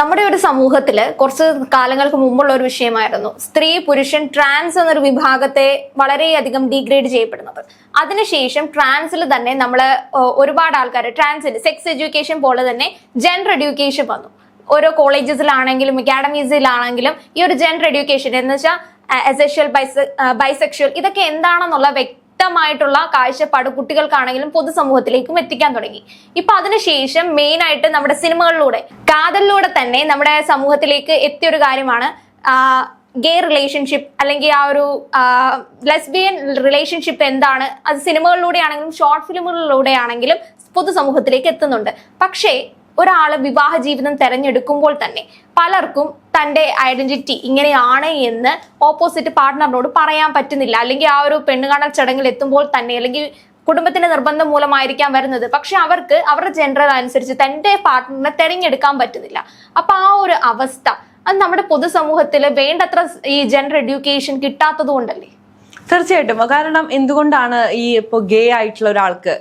നമ്മുടെ ഒരു സമൂഹത്തിൽ കുറച്ച് കാലങ്ങൾക്ക് മുമ്പുള്ള ഒരു വിഷയമായിരുന്നു സ്ത്രീ പുരുഷൻ ട്രാൻസ് എന്നൊരു വിഭാഗത്തെ വളരെയധികം ഡീഗ്രേഡ് ചെയ്യപ്പെടുന്നത്. അതിനുശേഷം ട്രാൻസിൽ തന്നെ നമ്മൾ ഒരുപാട് ആൾക്കാർ ട്രാൻസിൽ സെക്സ് എഡ്യൂക്കേഷൻ പോലെ തന്നെ ജെൻഡർ എഡ്യൂക്കേഷൻ വന്നു. ഓരോ കോളേജസിലാണെങ്കിലും അക്കാഡമീസിലാണെങ്കിലും ഈ ഒരു ജെൻഡർ എഡ്യൂക്കേഷൻ എന്ന് വെച്ചാൽ എസെക്ഷൽ ബൈസെക്ഷൽ ഇതൊക്കെ എന്താണെന്നുള്ള വ്യക്തമായിട്ടുള്ള കാഴ്ചപ്പാട് കുട്ടികൾക്കാണെങ്കിലും പൊതുസമൂഹത്തിലേക്കും എത്തിക്കാൻ തുടങ്ങി. ഇപ്പൊ അതിനുശേഷം മെയിൻ ആയിട്ട് നമ്മുടെ സിനിമകളിലൂടെ കാതലിലൂടെ തന്നെ നമ്മുടെ സമൂഹത്തിലേക്ക് എത്തിയ ഒരു കാര്യമാണ് ഗേ റിലേഷൻഷിപ്പ് അല്ലെങ്കിൽ ആ ഒരു ലെസ്ബിയൻ റിലേഷൻഷിപ്പ് എന്താണ് അത് സിനിമകളിലൂടെ ആണെങ്കിലും ഷോർട്ട് ഫിലിമുകളിലൂടെ ആണെങ്കിലും പൊതുസമൂഹത്തിലേക്ക് എത്തുന്നുണ്ട്. പക്ഷേ ഒരാൾ വിവാഹ ജീവിതം തെരഞ്ഞെടുക്കുമ്പോൾ തന്നെ പലർക്കും തന്റെ ഐഡന്റിറ്റി ഇങ്ങനെയാണ് എന്ന് ഓപ്പോസിറ്റ് പാർട്ട്ണറിനോട് പറയാൻ പറ്റുന്നില്ല. അല്ലെങ്കിൽ ആ ഒരു പെണ്ണുകാണൽ ചടങ്ങിൽ എത്തുമ്പോൾ തന്നെ അല്ലെങ്കിൽ കുടുംബത്തിന്റെ നിർബന്ധം മൂലമായിരിക്കാം വരുന്നത്. പക്ഷെ അവർക്ക് അവരുടെ ജെൻഡർ അനുസരിച്ച് തന്റെ പാർട്ട്ണറിനെ തെരഞ്ഞെടുക്കാൻ പറ്റുന്നില്ല. അപ്പൊ ആ ഒരു അവസ്ഥ അത് നമ്മുടെ പൊതുസമൂഹത്തിൽ വേണ്ടത്ര ഈ ജെൻഡർ എഡ്യൂക്കേഷൻ കിട്ടാത്തത് കൊണ്ടല്ലേ? തീർച്ചയായിട്ടും. കാരണം എന്തുകൊണ്ടാണ് ഈ ഇപ്പൊ ഗേ ആയിട്ടുള്ള ഒരാൾക്ക്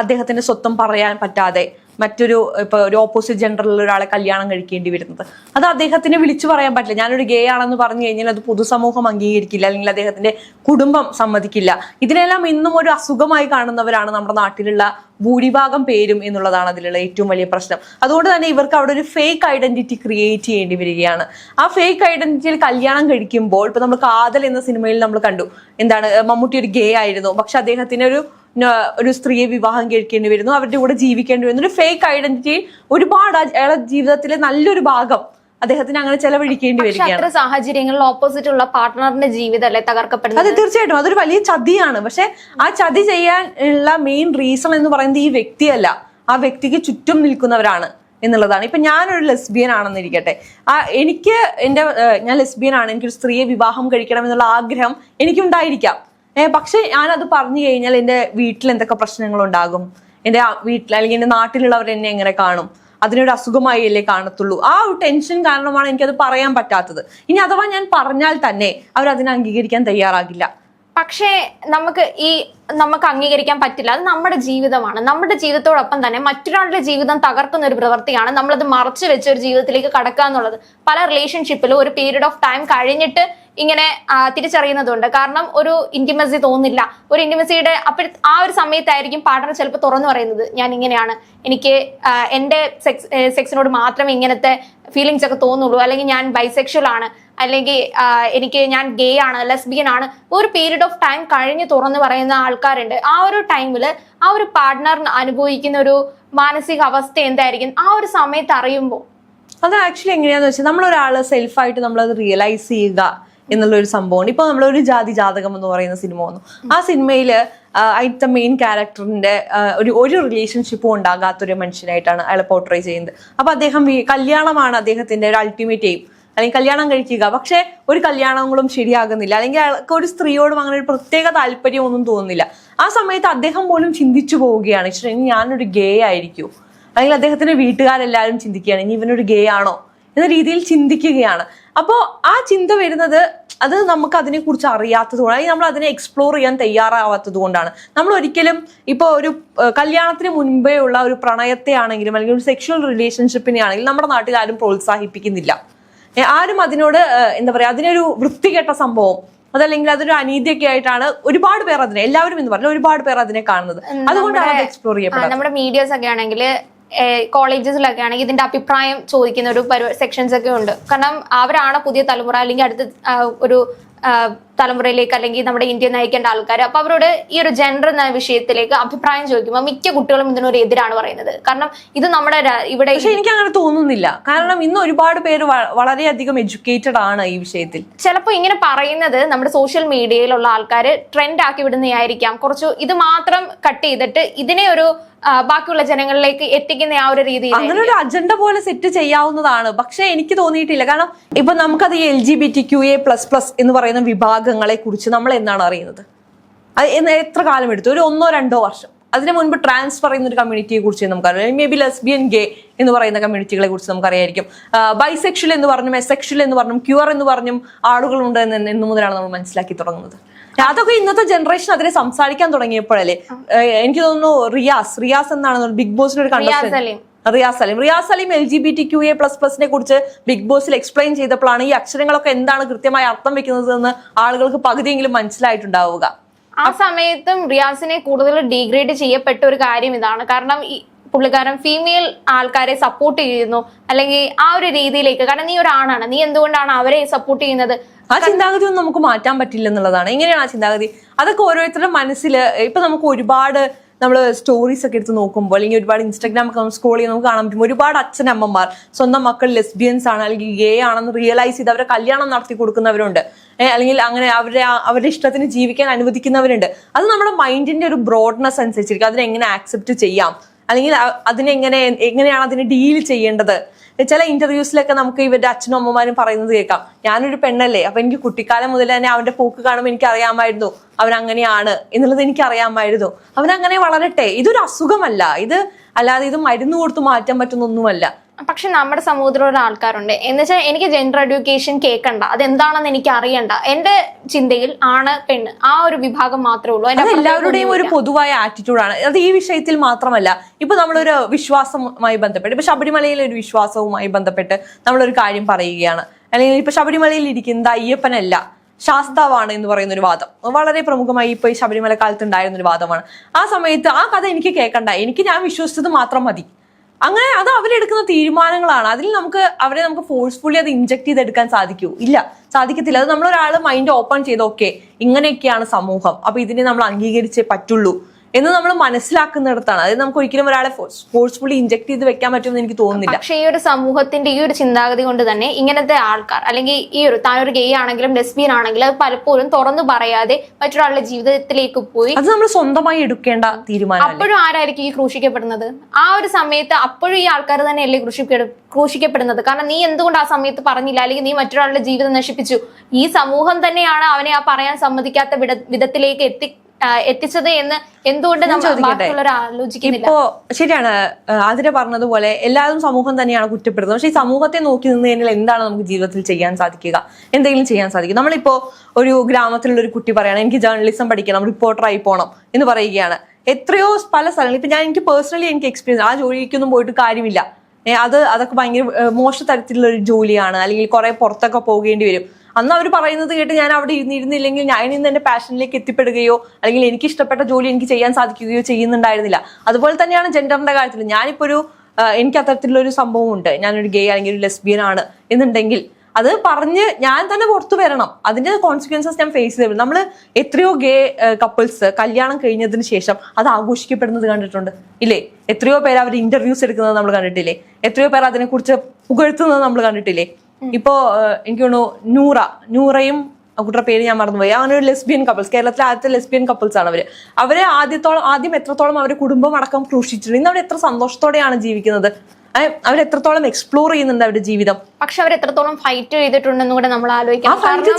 അദ്ദേഹത്തിന്റെ സ്വത്തം പറയാൻ പറ്റാതെ മറ്റൊരു ഇപ്പൊ ഒരു ഓപ്പോസിറ്റ് ജെൻഡറിലുള്ള ഒരാളെ കല്യാണം കഴിക്കേണ്ടി വരുന്നത്. അത് അദ്ദേഹത്തിന് വിളിച്ചു പറയാൻ പറ്റില്ല. ഞാനൊരു ഗേ ആണെന്ന് പറഞ്ഞു കഴിഞ്ഞാൽ അത് പൊതുസമൂഹം അംഗീകരിക്കില്ല അല്ലെങ്കിൽ അദ്ദേഹത്തിന്റെ കുടുംബം സമ്മതിക്കില്ല. ഇതിനെല്ലാം ഇന്നും ഒരു അസുഖമായി കാണുന്നവരാണ് നമ്മുടെ നാട്ടിലുള്ള ഭൂരിഭാഗം പേരും എന്നുള്ളതാണ് അതിലുള്ള ഏറ്റവും വലിയ പ്രശ്നം. അതുകൊണ്ട് തന്നെ ഇവർക്ക് അവിടെ ഒരു ഫേക്ക് ഐഡന്റിറ്റി ക്രിയേറ്റ് ചെയ്യേണ്ടി വരികയാണ്. ആ ഫേക്ക് ഐഡന്റിറ്റിയിൽ കല്യാണം കഴിക്കുമ്പോൾ ഇപ്പൊ നമ്മൾ കാതൽ എന്ന സിനിമയിൽ നമ്മൾ കണ്ടു. എന്താണ് മമ്മൂട്ടി ഒരു ഗേ ആയിരുന്നു. പക്ഷെ അദ്ദേഹത്തിന് ഒരു ഒരു സ്ത്രീയെ വിവാഹം കഴിക്കേണ്ടി വരുന്നു അവരുടെ കൂടെ ജീവിക്കേണ്ടി വരുന്നു ഒരു ഫേക്ക് ഐഡന്റിറ്റി ഒരുപാട് അയാളെ ജീവിതത്തിലെ നല്ലൊരു ഭാഗം അദ്ദേഹത്തിന് അങ്ങനെ ചെലവഴിക്കേണ്ടി വരും അത്ര സാഹചര്യങ്ങളിൽ ഓപ്പോസിറ്റ് ഉള്ള പാർട്ട്ണറിന്റെ അല്ലെ തകർക്കപ്പെടുന്നത്? അതെ തീർച്ചയായിട്ടും. അതൊരു വലിയ ചതിയാണ്. പക്ഷെ ആ ചതി ചെയ്യാൻ ഉള്ള മെയിൻ റീസൺ എന്ന് പറയുന്നത് ഈ വ്യക്തിയല്ല. ആ വ്യക്തിക്ക് ചുറ്റും നിൽക്കുന്നവരാണ് എന്നുള്ളതാണ്. ഇപ്പൊ ഞാനൊരു ലെസ്ബിയൻ ആണെന്നിരിക്കട്ടെ. ആ എനിക്ക് എന്റെ ഞാൻ ലെസ്ബിയൻ ആണ്. എനിക്കൊരു സ്ത്രീയെ വിവാഹം കഴിക്കണം എന്നുള്ള ആഗ്രഹം എനിക്കുണ്ടായിരിക്കാം. പക്ഷെ ഞാനത് പറഞ്ഞു കഴിഞ്ഞാൽ എന്റെ വീട്ടിൽ എന്തൊക്കെ പ്രശ്നങ്ങൾ ഉണ്ടാകും എന്റെ വീട്ടിൽ അല്ലെങ്കിൽ എന്റെ നാട്ടിലുള്ളവർ എന്നെ എങ്ങനെ കാണും? അതിനൊരു അസുഖമായി അല്ലേ കാണത്തുള്ളൂ. ആ ഒരു ടെൻഷൻ കാരണമാണ് എനിക്കത് പറയാൻ പറ്റാത്തത്. ഇനി അഥവാ ഞാൻ പറഞ്ഞാൽ തന്നെ അവർ അതിനെ അംഗീകരിക്കാൻ തയ്യാറാകില്ല. പക്ഷേ നമുക്ക് ഈ നമുക്ക് അംഗീകരിക്കാൻ പറ്റില്ല. അത് നമ്മുടെ ജീവിതമാണ്. നമ്മുടെ ജീവിതത്തോടൊപ്പം തന്നെ മറ്റൊരാളുടെ ജീവിതം തകർക്കുന്ന ഒരു പ്രവൃത്തിയാണ് നമ്മളത് മറച്ചു വെച്ച ഒരു ജീവിതത്തിലേക്ക് കടക്കുക എന്നുള്ളത് പല റിലേഷൻഷിപ്പിലും ഒരു പീരീഡ് ഓഫ് ടൈം കഴിഞ്ഞിട്ട് ഇങ്ങനെ തിരിച്ചറിയുന്നതുണ്ട്. കാരണം ഒരു ഇന്റിമസി തോന്നില്ല. ഒരു ഇന്റിമസിയുടെ അപ്പോൾ ആ ഒരു സമയത്തായിരിക്കും പാർട്ണർ ചിലപ്പോൾ തുറന്നു പറയുന്നത് ഞാൻ ഇങ്ങനെയാണ് എനിക്ക് എന്റെ സെക്സ് സെക്സിനോട് മാത്രമേ ഇങ്ങനത്തെ ഫീലിങ്സ് ഒക്കെ തോന്നുള്ളൂ. അല്ലെങ്കിൽ ഞാൻ ബൈസെക്ഷൽ ആണ്. അല്ലെങ്കിൽ എനിക്ക് ഞാൻ ഗേ ആണ് ലെസ്ബിയൻ ആണ്. ഒരു പീരീഡ് ഓഫ് ടൈം കഴിഞ്ഞ് തുറന്ന് പറയുന്ന ആൾക്കാരുണ്ട്. ആ ഒരു ടൈമിൽ ആ ഒരു പാർട്ട്ണർ അനുഭവിക്കുന്ന ഒരു മാനസിക അവസ്ഥ എന്തായിരിക്കും? ആ ഒരു സമയത്ത് അറിയുമ്പോൾ അത് ആക്ച്വലി എങ്ങനെയാന്ന് വെച്ചാൽ നമ്മൾ ഒരാൾ സെൽഫായിട്ട് നമ്മളത് റിയലൈസ് ചെയ്യുക. എന്നുള്ള ഒരു സംഭവമാണ്. ഇപ്പൊ നമ്മളൊരു ജാതി ജാതകം എന്ന് പറയുന്ന സിനിമ വന്നു. ആ സിനിമയിൽ അതിലത്തെ മെയിൻ ക്യാരക്ടറിന്റെ ഒരു ഒരു റിലേഷൻഷിപ്പും ഉണ്ടാകാത്ത ഒരു മനുഷ്യനായിട്ടാണ് അയാൾ പോർട്രേ ചെയ്യുന്നത്. അപ്പൊ അദ്ദേഹം കല്യാണമാണ് അദ്ദേഹത്തിന്റെ ഒരു അൾട്ടിമേറ്റ് എയിം അല്ലെങ്കിൽ കല്യാണം കഴിക്കുക. പക്ഷെ ഒരു കല്യാണങ്ങളും ശരിയാകുന്നില്ല. അല്ലെങ്കിൽ അയാൾക്ക് ഒരു സ്ത്രീയോടും അങ്ങനെ ഒരു പ്രത്യേക താല്പര്യം ഒന്നും തോന്നുന്നില്ല. ആ സമയത്ത് അദ്ദേഹം പോലും ചിന്തിച്ചു പോവുകയാണ്. "ഈശ്വരാ, ഇനി ഞാനൊരു ഗേ ആയിരിക്കും. അല്ലെങ്കിൽ അദ്ദേഹത്തിന്റെ വീട്ടുകാരെല്ലാവരും ചിന്തിക്കുകയാണ്. ഇനി ഇവനൊരു ഗേ ആണോ? എന്ന രീതിയിൽ ചിന്തിക്കുകയാണ്. അപ്പോൾ ആ ചിന്ത വരുന്നത് അത് നമുക്ക് അതിനെക്കുറിച്ച് അറിയാത്തത് കൊണ്ട് അല്ലെങ്കിൽ നമ്മൾ അതിനെ എക്സ്പ്ലോർ ചെയ്യാൻ തയ്യാറാവാത്തത് കൊണ്ടാണ് നമ്മൾ ഒരിക്കലും ഇപ്പോൾ ഒരു കല്യാണത്തിന് മുൻപേ ഉള്ള ഒരു പ്രണയത്തെ ആണെങ്കിലും അല്ലെങ്കിൽ ഒരു സെക്ഷൽ റിലേഷൻഷിപ്പിനെ ആണെങ്കിലും നമ്മുടെ നാട്ടിൽ ആരും പ്രോത്സാഹിപ്പിക്കുന്നില്ല. ആരും അതിനോട് എന്താ പറയാ അതിനൊരു വൃത്തികെട്ട സംഭവം അതല്ലെങ്കിൽ അതൊരു അനീതിയൊക്കെ ആയിട്ടാണ് ഒരുപാട് പേർ അതിനെ എല്ലാവരും എന്ന് പറഞ്ഞാൽ ഒരുപാട് പേർ അതിനെ കാണുന്നത്. അതുകൊണ്ടാണ് അത് എക്സ്പ്ലോർ ചെയ്യപ്പെടുന്നത് നമ്മുടെ മീഡിയസ് ഒക്കെ ആണെങ്കിൽ കോളേജസിലൊക്കെ ആണെങ്കിൽ ഇതിന്റെ അഭിപ്രായം ചോദിക്കുന്ന ഒരു സെക്ഷൻസ് ഒക്കെ ഉണ്ട്. കാരണം അവരാണ് പുതിയ തലമുറ അല്ലെങ്കിൽ അടുത്ത ഒരു തലമുറയിലേക്ക് അല്ലെങ്കിൽ നമ്മുടെ ഇന്ത്യ നയിക്കേണ്ട ആൾക്കാർ അപ്പൊ അവരോട് ഈ ഒരു ജെൻഡർ എന്ന വിഷയത്തിലേക്ക് അഭിപ്രായം ചോദിക്കുമ്പോൾ മിക്ക കുട്ടികളും ഇതിനൊരു എതിരാണ് പറയുന്നത്. കാരണം ഇത് നമ്മുടെ ഇവിടെ പക്ഷെ എനിക്ക് അങ്ങനെ തോന്നുന്നില്ല. കാരണം ഇന്ന് ഒരുപാട് പേര് വളരെയധികം എഡ്യൂക്കേറ്റഡ് ആണ് ഈ വിഷയത്തിൽ. ചിലപ്പോൾ ഇങ്ങനെ പറയുന്നത് നമ്മുടെ സോഷ്യൽ മീഡിയയിലുള്ള ആൾക്കാർ ട്രെൻഡ് ആക്കി വിടുന്നതായിരിക്കാം കുറച്ച് ഇത് മാത്രം കട്ട് ചെയ്തിട്ട് ഇതിനെ ഒരു ബാക്കിയുള്ള ജനങ്ങളിലേക്ക് എത്തിക്കുന്ന ആ ഒരു രീതിയിൽ അങ്ങനെ ഒരു അജണ്ട പോലെ സെറ്റ് ചെയ്യാവുന്നതാണ്. പക്ഷെ എനിക്ക് തോന്നിയിട്ടില്ല. കാരണം ഇപ്പൊ നമുക്കത് ഈ L G B T Q A plus plus എന്ന് പറയുന്ന വിഭാഗങ്ങളെ കുറിച്ച് നമ്മൾ എന്നാണ് അറിയുന്നത്? അത് എത്ര കാലം എടുത്തു? ഒരു ഒന്നോ രണ്ടോ വർഷം. അതിനു മുൻപ് ട്രാൻസ് പറയുന്ന ഒരു കമ്മ്യൂണിറ്റിയെ കുറിച്ച് നമുക്കറിയാം. മേ ബി ലെസ്ബിയൻ ഗേ എന്ന് പറയുന്ന കമ്മ്യൂണിറ്റികളെ കുറിച്ച് നമുക്കറിയായിരിക്കും ബൈസെക്ഷൽ എന്ന് പറഞ്ഞും എസെക്ഷൽ എന്ന് പറഞ്ഞും ക്യൂർ എന്ന് പറഞ്ഞും ആളുകളുണ്ട് എന്ന് എന്ന് മുതലാണ് നമ്മൾ മനസ്സിലാക്കി തുടങ്ങുന്നത്. അതൊക്കെ ഇന്നത്തെ ജനറേഷൻ അതിനെ സംസാരിക്കാൻ തുടങ്ങിയപ്പോഴല്ലേ? എനിക്ക് തോന്നുന്നു റിയാസ് റിയാസ് എന്നാണ് ബിഗ് ബോസിന്റെ ഒരു കണ്ടെത്തി contestant Riyas Saleem Riyas Saleem L G B T Q A plus പ്ലസിനെ കുറിച്ച് ബിഗ് ബോസിൽ എക്സ്പ്ലെയിൻ ചെയ്തപ്പോഴാണ് ഈ അക്ഷരങ്ങളൊക്കെ എന്താണ് കൃത്യമായി അർത്ഥം വെക്കുന്നത് എന്ന് ആളുകൾക്ക് പകുതിയെങ്കിലും മനസ്സിലായിട്ടുണ്ടാവുക. ആ സമയത്തും റിയാസിനെ കൂടുതൽ ഡീഗ്രേഡ് ചെയ്യപ്പെട്ട ഒരു കാര്യം ഇതാണ്. കാരണം ഈ പുള്ളിക്കാരൻ ഫീമെയിൽ ആൾക്കാരെ സപ്പോർട്ട് ചെയ്യുന്നു. അല്ലെങ്കിൽ ആ ഒരു രീതിയിലേക്ക് കാരണം നീ ഒരു ആണാണ് നീ എന്തുകൊണ്ടാണ് അവരെ സപ്പോർട്ട് ചെയ്യുന്നത്? ആ ചിന്താഗതി ഒന്നും നമുക്ക് മാറ്റാൻ പറ്റില്ല എന്നുള്ളതാണ്. എങ്ങനെയാണ് ആ ചിന്താഗതി. അതൊക്കെ ഓരോരുത്തരുടെ മനസ്സിൽ ഇപ്പൊ നമുക്ക് ഒരുപാട് നമ്മൾ സ്റ്റോറീസ് ഒക്കെ എടുത്ത് നോക്കുമ്പോൾ അല്ലെങ്കിൽ ഒരുപാട് ഇൻസ്റ്റാഗ്രാം ഒക്കെ സ്ക്രോൾ ചെയ്യുമ്പോൾ നമുക്ക് കാണാൻ പറ്റും. ഒരുപാട് അച്ഛനമ്മമാർ സ്വന്തം മക്കൾ ലെസ്ബിയൻസ് ആണ് അല്ലെങ്കിൽ ഗേ ആണെന്ന് റിയലൈസ് ചെയ്ത് അവരെ കല്യാണം നടത്തി കൊടുക്കുന്നവരുണ്ട്. അല്ലെങ്കിൽ അങ്ങനെ അവരുടെ അവരുടെ ഇഷ്ടത്തിന് ജീവിക്കാൻ അനുവദിക്കുന്നവരുണ്ട്. അത് നമ്മുടെ മൈൻഡിന്റെ ഒരു ബ്രോഡ്നെസ് അനുസരിച്ചിരിക്കും. അതിനെ എങ്ങനെ ആക്സെപ്റ്റ് ചെയ്യാം? അല്ലെങ്കിൽ അതിനെങ്ങനെ എങ്ങനെയാണ് അതിനെ ഡീൽ ചെയ്യേണ്ടത്? ചില ഇന്റർവ്യൂസിലൊക്കെ നമുക്ക് ഇവരുടെ അച്ഛനും അമ്മമാരും പറയുന്നത് കേൾക്കാം. ഞാനൊരു പെണ്ണല്ലേ അപ്പൊ എനിക്ക് കുട്ടിക്കാലം മുതൽ തന്നെ അവന്റെ പോക്ക് കാണുമ്പോൾ എനിക്ക് അറിയാമായിരുന്നു അവൻ അങ്ങനെയാണ് എന്നുള്ളത് എനിക്ക് അറിയാമായിരുന്നു അവൻ അങ്ങനെ വളരട്ടെ ഇതൊരു അസുഖമല്ല. ഇത് അല്ലാതെ ഇത് മരുന്ന് കൊടുത്ത് മാറ്റാൻ പറ്റുന്ന ഒന്നുമല്ല പക്ഷെ നമ്മുടെ സമൂഹത്തിലുള്ള ആൾക്കാരുണ്ട്. എന്ന് വെച്ചാൽ എനിക്ക് ജെൻഡർ എഡ്യൂക്കേഷൻ കേൾക്കണ്ട അതെന്താണെന്ന് എനിക്ക് അറിയണ്ട എന്റെ ചിന്തയിൽ ആണ് പെണ് ആ ഒരു വിഭാഗം മാത്രമേ ഉള്ളൂ. എല്ലാവരുടെയും ഒരു പൊതുവായ ആറ്റിറ്റ്യൂഡാണ് അത് ഈ വിഷയത്തിൽ മാത്രമല്ല ഇപ്പൊ നമ്മളൊരു വിശ്വാസവുമായി ബന്ധപ്പെട്ട് ഇപ്പൊ ശബരിമലയിലെ ഒരു വിശ്വാസവുമായി ബന്ധപ്പെട്ട് നമ്മളൊരു കാര്യം പറയുകയാണ്. അല്ലെങ്കിൽ ഇപ്പൊ ശബരിമലയിൽ ഇരിക്കുന്നത് അയ്യപ്പനല്ല ശാസ്താവാണ് എന്ന് പറയുന്ന ഒരു വാദം. വളരെ പ്രമുഖമായി ഇപ്പൊ ഈ ശബരിമല കാലത്ത് ഉണ്ടായിരുന്ന ഒരു വാദമാണ്. ആ സമയത്ത് ആ കഥ എനിക്ക് കേൾക്കണ്ട എനിക്ക് ഞാൻ വിശ്വസിച്ചത് മാത്രം മതി. അങ്ങനെ അത് അവരെടുക്കുന്ന തീരുമാനങ്ങളാണ്. അതിൽ നമുക്ക് അവരെ നമുക്ക് ഫോഴ്സ്ഫുള്ളി അത് ഇൻജക്ട് ചെയ്തെടുക്കാൻ സാധിക്കൂ. ഇല്ല സാധിക്കത്തില്ല. അത് നമ്മളൊരാൾ മൈൻഡ് ഓപ്പൺ ചെയ്ത് ഓക്കെ ഇങ്ങനെയൊക്കെയാണ് സമൂഹം. അപ്പൊ ഇതിനെ നമ്മൾ അംഗീകരിച്ചേ പറ്റുള്ളൂ. എന്ന് നമ്മൾ മനസ്സിലാക്കുന്നിടത്താണ്. അതായത് നമുക്ക് ഒരിക്കലും ഒരാളെ ഫോഴ്സ്ഫുള്ളി ഇഞ്ചക്ട് ചെയ്ത് വെക്കാൻ പറ്റുമെന്ന് എനിക്ക് തോന്നുന്നില്ല. പക്ഷേ ഈ ഒരു സമൂഹത്തിന്റെ ഈ ഒരു ചിന്താഗതി കൊണ്ട് തന്നെ ഇങ്ങനത്തെ ആൾക്കാർ അല്ലെങ്കിൽ ഈ ഒരു താനൊരു ഗെയ് ആണെങ്കിലും ലെസ്ബിയൻ ആണെങ്കിലും അത് പലപ്പോഴും തുറന്നു പറയാതെ മറ്റൊരാളുടെ ജീവിതത്തിലേക്ക് പോയി അത് നമ്മൾ സ്വന്തമായി എടുക്കേണ്ട തീരുമാനം അപ്പോഴും ആരായിരിക്കും ഈ ക്രൂശിക്കപ്പെടുന്നത്? ആ ഒരു സമയത്ത് അപ്പോഴും ഈ ആൾക്കാർ തന്നെയല്ലേ ക്രൂശിക്ക ക്രൂശിക്കപ്പെടുന്നത്? കാരണം നീ എന്തുകൊണ്ട് ആ സമയത്ത് പറഞ്ഞില്ല? അല്ലെങ്കിൽ നീ മറ്റൊരാളുടെ ജീവിതം നശിപ്പിച്ചു? ഈ സമൂഹം തന്നെയാണ് അവനെ ആ പറയാൻ സമ്മതിക്കാത്ത വിധ വിധത്തിലേക്ക് എത്തി എത്തിച്ചത് എന്ന് എന്തുകൊണ്ട്? ഇപ്പോ ശരിയാണ് ആതിര പറഞ്ഞതുപോലെ എല്ലാവരും സമൂഹം തന്നെയാണ് കുറ്റപ്പെടുന്നത് പക്ഷെ ഈ സമൂഹത്തെ നോക്കി നിന്ന് കഴിഞ്ഞാൽ എന്താണ് നമുക്ക് ജീവിതത്തിൽ ചെയ്യാൻ സാധിക്കുക? എന്തെങ്കിലും ചെയ്യാൻ സാധിക്കും നമ്മളിപ്പോ ഒരു ഗ്രാമത്തിലുള്ള ഒരു കുട്ടി പറയണം എനിക്ക് ജേർണലിസം പഠിക്കണം റിപ്പോർട്ടറായി പോകണം എന്ന് പറയുകയാണ്. എത്രയോ പല സ്ഥലങ്ങളിൽ ഇപ്പൊ ഞാൻ എനിക്ക് പേഴ്സണലി എനിക്ക് എക്സ്പീരിയൻസ് ആ ജോലിക്കൊന്നും പോയിട്ട് കാര്യമില്ല. അത് അതൊക്കെ ഭയങ്കര മോശ തരത്തിലുള്ള ഒരു ജോലിയാണ്. അല്ലെങ്കിൽ കുറെ പുറത്തൊക്കെ പോകേണ്ടി വരും. അന്ന് അവർ പറയുന്നത് കേട്ട് ഞാൻ അവിടെ ഇരുന്നിരുന്നില്ലെങ്കിൽ ഞാൻ ഇന്ന് എന്റെ പാഷനിലേക്ക് എത്തിപ്പെടുകയോ അല്ലെങ്കിൽ എനിക്ക് ഇഷ്ടപ്പെട്ട ജോലി എനിക്ക് ചെയ്യാൻ സാധിക്കുകയോ ചെയ്യുന്നുണ്ടായിരുന്നില്ല. അതുപോലെ തന്നെയാണ് ജെൻഡറിന്റെ കാര്യത്തിൽ ഞാനിപ്പോ ഒരു എനിക്ക് അത്തരത്തിലുള്ള ഒരു സംഭവം ഉണ്ട് ഞാനൊരു ഗേ അല്ലെങ്കിൽ ഒരു ലെസ്ബിയൻ ആണ് എന്നുണ്ടെങ്കിൽ അത് പറഞ്ഞ് ഞാൻ തന്നെ പുറത്തു വരണം. അതിന്റെ കോൺസിക്വൻസസ് ഞാൻ ഫേസ് ചെയ്തു നമ്മൾ എത്രയോ ഗേ കപ്പിൾസ് കല്യാണം കഴിഞ്ഞതിന് ശേഷം അത് ആഘോഷിക്കപ്പെടുന്നത് കണ്ടിട്ടുണ്ട്. ഇല്ലേ? എത്രയോ പേര് അവർ ഇന്റർവ്യൂസ് എടുക്കുന്നത് നമ്മൾ കണ്ടിട്ടില്ലേ? എത്രയോ പേർ അതിനെക്കുറിച്ച് പുകഴ്ത്തുന്നത് നമ്മൾ കണ്ടിട്ടില്ലേ? ഇപ്പോ എനിക്ക് തോന്നുന്നു നൂറ നൂറയും കുട്ടിയുടെ പേര് ഞാൻ മറന്നുപോയി. അങ്ങനെ ഒരു ലെസ്ബിയൻ കപ്പിൾസ് കേരളത്തിലെ ആദ്യത്തെ ലെസ്ബിയൻ കപ്പിൾസ് ആണ് അവർ. അവരെ ആദ്യത്തോളം ആദ്യം എത്രത്തോളം അവരുടെ കുടുംബം അടക്കം ക്രൂശിച്ചിട്ടുണ്ട് ഇന്ന് അവർ എത്ര സന്തോഷത്തോടെയാണ് ജീവിക്കുന്നത്? അവർ എത്രത്തോളം എക്സ്പ്ലോർ ചെയ്യുന്നുണ്ട് അവരുടെ ജീവിതം? പക്ഷെ അവർ എത്രത്തോളം ഫൈറ്റ് ചെയ്തിട്ടുണ്ടെന്ന് കൂടെ നമ്മൾ ആലോചിക്കാം ഫൈറ്റ്.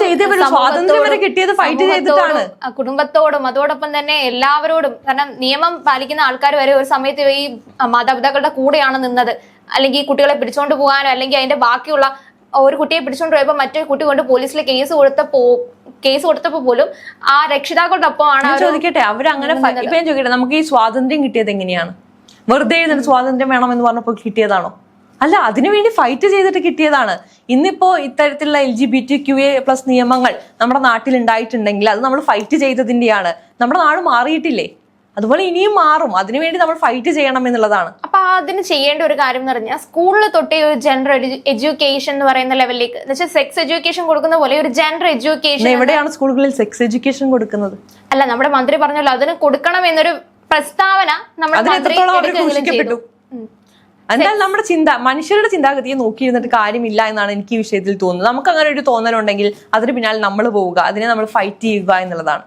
സ്വാതന്ത്ര്യം വരെ കിട്ടിയത് ഫൈറ്റ് ചെയ്തിട്ടാണ്. കുടുംബത്തോടും അതോടൊപ്പം തന്നെ എല്ലാവരോടും. കാരണം നിയമം പാലിക്കുന്ന ആൾക്കാർ വരെ ഒരു സമയത്ത് ഈ മാതാപിതാക്കളുടെ കൂടെയാണ് നിന്നത്. അല്ലെങ്കിൽ കുട്ടികളെ പിടിച്ചോണ്ട് പോകാനോ അല്ലെങ്കിൽ അതിന്റെ ബാക്കിയുള്ള ഒരു കുട്ടിയെ പിടിച്ചുകൊണ്ട് പോയപ്പോ മറ്റൊരു കുട്ടി കൊണ്ട് പോലീസിൽ കേസ് കൊടുത്തപ്പോ കേസ് കൊടുത്തപ്പോ പോലും ആ രക്ഷിതാക്കളുടെ ഒപ്പമാണ് ഞാൻ ചോദിക്കട്ടെ അവരങ്ങനെ അങ്ങനെ ഇപ്പൊ ഞാൻ ചോദിക്കട്ടെ നമുക്ക് ഈ സ്വാതന്ത്ര്യം കിട്ടിയത് എങ്ങനെയാണ്? വെറുതെ എഴുതുന്ന സ്വാതന്ത്ര്യം വേണമെന്ന് പറഞ്ഞപ്പോൾ കിട്ടിയതാണോ? അല്ല അതിനുവേണ്ടി ഫൈറ്റ് ചെയ്തിട്ട് കിട്ടിയതാണ്. ഇന്നിപ്പോ ഇത്തരത്തിലുള്ള L G B T Q A plus നിയമങ്ങൾ നമ്മുടെ നാട്ടിൽ ഉണ്ടായിട്ടുണ്ടെങ്കിൽ അത് നമ്മൾ ഫൈറ്റ് ചെയ്തതിന്റെയാണ്. നമ്മുടെ നാട് മാറിയിട്ടില്ലേ? അതുപോലെ ഇനിയും മാറും. അതിനുവേണ്ടി നമ്മൾ ഫൈറ്റ് ചെയ്യണം എന്നുള്ളതാണ്. അപ്പൊ അതിന് ചെയ്യേണ്ട ഒരു കാര്യം എന്ന് പറഞ്ഞാൽ സ്കൂളിൽ തൊട്ടേ ഒരു ജെൻഡർ എഡ്യൂക്കേഷൻ എന്ന് പറയുന്ന ലെവലിലേക്ക് എന്ന് വെച്ചാൽ സെക്സ് എഡ്യൂക്കേഷൻ കൊടുക്കുന്ന പോലെ ഒരു ജെൻഡർ എഡ്യൂക്കേഷൻ എവിടെയാണ് സ്കൂളുകളിൽ സെക്സ് എഡ്യൂക്കേഷൻ കൊടുക്കുന്നത്? അല്ല നമ്മുടെ മന്ത്രി പറഞ്ഞല്ലോ അതിന് കൊടുക്കണം എന്നൊരു പ്രസ്താവന നമ്മുടെ എന്നാൽ നമ്മുടെ ചിന്ത മനുഷ്യരുടെ ചിന്താഗതിയെ നോക്കിയിരുന്നിട്ട് കാര്യമില്ല എന്നാണ് എനിക്ക് ഈ വിഷയത്തിൽ തോന്നുന്നത്. നമുക്ക് അങ്ങനെ ഒരു തോന്നലുണ്ടെങ്കിൽ അതിന് പിന്നാലെ നമ്മൾ പോവുക അതിനെ നമ്മൾ ഫൈറ്റ് ചെയ്യുക എന്നുള്ളതാണ്.